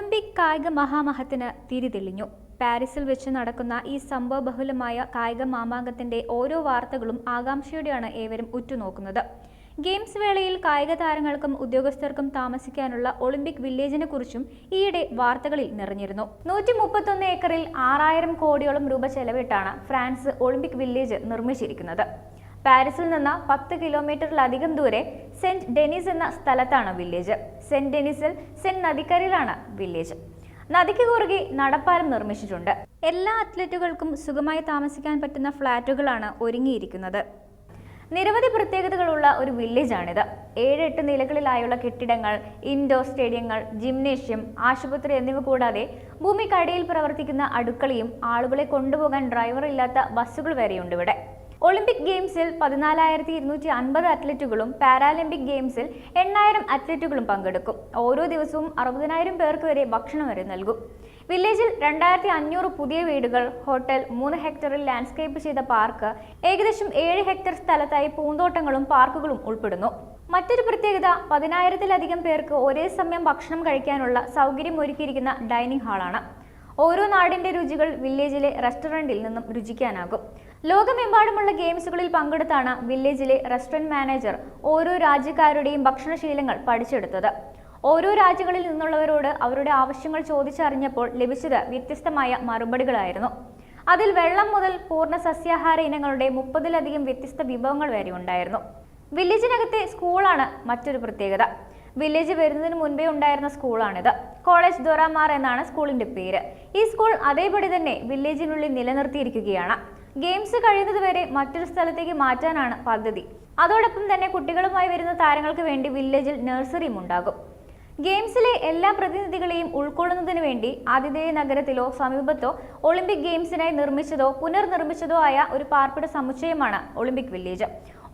Olympic കായിക മഹാമഹത്തിന് തിരിതെളിഞ്ഞു പാരീസിൽ വെച്ച് നടക്കുന്ന ഈ സംഭവബഹുലമായ കായിക മാമാങ്കത്തിന്റെ ഓരോ വാർത്തകളും ആകാംക്ഷയോടെയാണ് ഏവരും ഉറ്റുനോക്കുന്നത്. ഗെയിംസ് വേളയിൽ കായിക താരങ്ങൾക്കും ഉദ്യോഗസ്ഥർക്കും താമസിക്കാനുള്ള ഒളിമ്പിക് വില്ലേജിനെ കുറിച്ചും ഈയിടെ വാർത്തകളിൽ നിറഞ്ഞിരുന്നു. നൂറ്റി മുപ്പത്തൊന്ന് ഏക്കറിൽ ആറായിരം കോടിയോളം രൂപ ചെലവിട്ടാണ് ഫ്രാൻസ് ഒളിമ്പിക് വില്ലേജ് നിർമ്മിച്ചിരിക്കുന്നത്. പാരീസിൽ നിന്ന് പത്ത് കിലോമീറ്ററിലധികം ദൂരെ സെന്റ് ഡെനിസ് എന്ന സ്ഥലത്താണ് വില്ലേജ്. സെന്റ് ഡെനിസിൽ സെന്റ് നദിക്കരയിലാണ് വില്ലേജ്. നദിക്ക് കുറുകെ നടപ്പാലം നിർമ്മിച്ചിട്ടുണ്ട്. എല്ലാ അത്ലറ്റുകൾക്കും സുഖമായി താമസിക്കാൻ പറ്റുന്ന ഫ്ളാറ്റുകളാണ് ഒരുങ്ങിയിരിക്കുന്നത്. നിരവധി പ്രത്യേകതകളുള്ള ഒരു വില്ലേജാണിത്. എട്ട് നിലകളിലായുള്ള കെട്ടിടങ്ങൾ ഇൻഡോർ സ്റ്റേഡിയങ്ങൾ ജിംനേഷ്യം ആശുപത്രി എന്നിവ കൂടാതെ ഭൂമിക്കടിയിൽ പ്രവർത്തിക്കുന്ന അടുക്കളയും ആളുകളെ കൊണ്ടുപോകാൻ ഡ്രൈവർ ഇല്ലാത്ത ബസ്സുകൾ വരെയുണ്ട് ഇവിടെ. ഒളിമ്പിക് ഗെയിംസിൽ പതിനാലായിരത്തി ഇരുന്നൂറ്റി അൻപത് അത്ലറ്റുകളും പാരാലിമ്പിക് ഗെയിംസിൽ എണ്ണായിരം അത്ലറ്റുകളും പങ്കെടുക്കും. ഓരോ ദിവസവും അറുപതിനായിരം പേർക്ക് വരെ ഭക്ഷണം വരെ നൽകും. വില്ലേജിൽ രണ്ടായിരത്തി അഞ്ഞൂറ് പുതിയ വീടുകൾ ഹോട്ടൽ മൂന്ന് ഹെക്ടറിൽ ലാൻഡ്സ്കേപ്പ് ചെയ്ത പാർക്ക് ഏകദേശം ഏഴ് ഹെക്ടർ സ്ഥലത്തായി പൂന്തോട്ടങ്ങളും പാർക്കുകളും ഉൾപ്പെടുന്നു. മറ്റൊരു പ്രത്യേകത പതിനായിരത്തിലധികം പേർക്ക് ഒരേ സമയം ഭക്ഷണം കഴിക്കാനുള്ള സൗകര്യം ഒരുക്കിയിരിക്കുന്ന ഡൈനിങ് ഹാളാണ്. ഓരോ നാടിന്റെ രുചികൾ വില്ലേജിലെ റെസ്റ്റോറന്റിൽ നിന്നും രുചിക്കാനാകും. ലോകമെമ്പാടുമുള്ള ഗെയിംസുകളിൽ പങ്കെടുത്താണ് വില്ലേജിലെ റെസ്റ്റോറന്റ് മാനേജർ ഓരോ രാജ്യക്കാരുടെയും ഭക്ഷണശീലങ്ങൾ പഠിച്ചെടുത്തത്. ഓരോ രാജ്യങ്ങളിൽ നിന്നുള്ളവരോട് അവരുടെ ആവശ്യങ്ങൾ ചോദിച്ചറിഞ്ഞപ്പോൾ ലഭിച്ചത് വ്യത്യസ്തമായ മറുപടികളായിരുന്നു. അതിൽ വെള്ളം മുതൽ പൂർണ സസ്യാഹാര ഇനങ്ങളുടെ മുപ്പതിലധികം വ്യത്യസ്ത വിഭവങ്ങൾ വരെ ഉണ്ടായിരുന്നു. വില്ലേജിനകത്തെ സ്കൂളാണ് മറ്റൊരു പ്രത്യേകത. വില്ലേജ് വരുന്നതിന് മുൻപേ ഉണ്ടായിരുന്ന സ്കൂളാണിത്. കോളേജ് ദൊറാമാർ എന്നാണ് സ്കൂളിന്റെ പേര്. ഈ സ്കൂൾ അതേപടി തന്നെ വില്ലേജിനുള്ളിൽ നിലനിർത്തിയിരിക്കുകയാണ്. ഗെയിംസ് കഴിയുന്നതുവരെ മറ്റൊരു സ്ഥലത്തേക്ക് മാറ്റാനാണ് പദ്ധതി. അതോടൊപ്പം തന്നെ കുട്ടികളുമായി വരുന്ന താരങ്ങൾക്ക് വേണ്ടി വില്ലേജിൽ നഴ്സറിയും ഉണ്ടാകും. ഗെയിംസിലെ എല്ലാ പ്രതിനിധികളെയും ഉൾക്കൊള്ളുന്നതിന് വേണ്ടി ആതിഥേയ നഗരത്തിലോ സമീപത്തോ ഒളിമ്പിക് ഗെയിംസിനായി നിർമ്മിച്ചതോ പുനർനിർമ്മിച്ചതോ ആയ ഒരു പാർപ്പിട സമുച്ചയമാണ് ഒളിമ്പിക് വില്ലേജ്.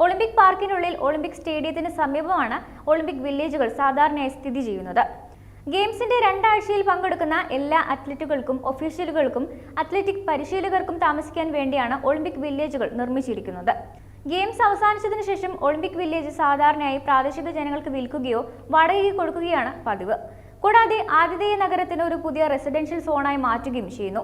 ഒളിമ്പിക് പാർക്കിനുള്ളിൽ ഒളിമ്പിക് സ്റ്റേഡിയത്തിന് സമീപമാണ് ഒളിമ്പിക് വില്ലേജുകൾ സാധാരണയായി സ്ഥിതി ചെയ്യുന്നത്. ഗെയിംസിന്റെ രണ്ടാഴ്ചയിൽ പങ്കെടുക്കുന്ന എല്ലാ അത്ലറ്റുകൾക്കും ഒഫീഷ്യലുകൾക്കും അത്ലറ്റിക് പരിശീലകർക്കും താമസിക്കാൻ വേണ്ടിയാണ് ഒളിമ്പിക് വില്ലേജുകൾ നിർമ്മിച്ചിരിക്കുന്നത്. ഗെയിംസ് അവസാനിച്ചതിനു ശേഷം ഒളിമ്പിക് വില്ലേജ് സാധാരണയായി പ്രാദേശിക ജനങ്ങൾക്ക് വിൽക്കുകയോ വാടകയ്ക്ക് കൊടുക്കുകയാണ് പതിവ്. കൂടാതെ ആതിഥേയ നഗരത്തിന് ഒരു പുതിയ റെസിഡൻഷ്യൽ സോണായി മാറ്റുകയും ചെയ്യുന്നു.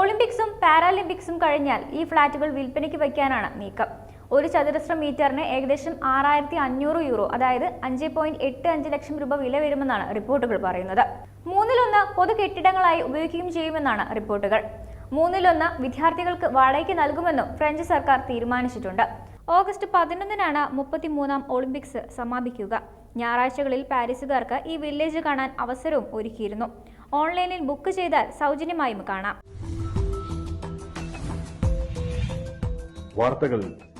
ഒളിമ്പിക്സും പാരാലിമ്പിക്സും കഴിഞ്ഞാൽ ഈ ഫ്ളാറ്റുകൾ വിൽപ്പനയ്ക്ക് വയ്ക്കാനാണ് നീക്കം. ഒരു ചതുരശ്ര മീറ്ററിന് ഏകദേശം ആറായിരത്തി അഞ്ഞൂറ് യൂറോ അതായത് അഞ്ച് പോയിന്റ് എട്ട് അഞ്ച് ലക്ഷം രൂപ വില വരുമെന്നാണ് റിപ്പോർട്ടുകൾ പറയുന്നത്. മൂന്നിലൊന്ന് പൊതു കെട്ടിടങ്ങളായി ഉപയോഗിക്കുകയും ചെയ്യുമെന്നാണ് റിപ്പോർട്ടുകൾ. മൂന്നിലൊന്ന് വിദ്യാർത്ഥികൾക്ക് വാടകയ്ക്ക് നൽകുമെന്നും ഫ്രഞ്ച് സർക്കാർ തീരുമാനിച്ചിട്ടുണ്ട്. ഓഗസ്റ്റ് പതിനൊന്നിനാണ് മുപ്പത്തിമൂന്നാം ഒളിമ്പിക്സ് സമാപിക്കുക. ഞായറാഴ്ചകളിൽ പാരീസുകാർക്ക് ഈ വില്ലേജ് കാണാൻ അവസരവും ഒരുക്കിയിരുന്നു. ഓൺലൈനിൽ ബുക്ക് ചെയ്താൽ സൗജന്യമായും കാണാം. വാർത്തകൾ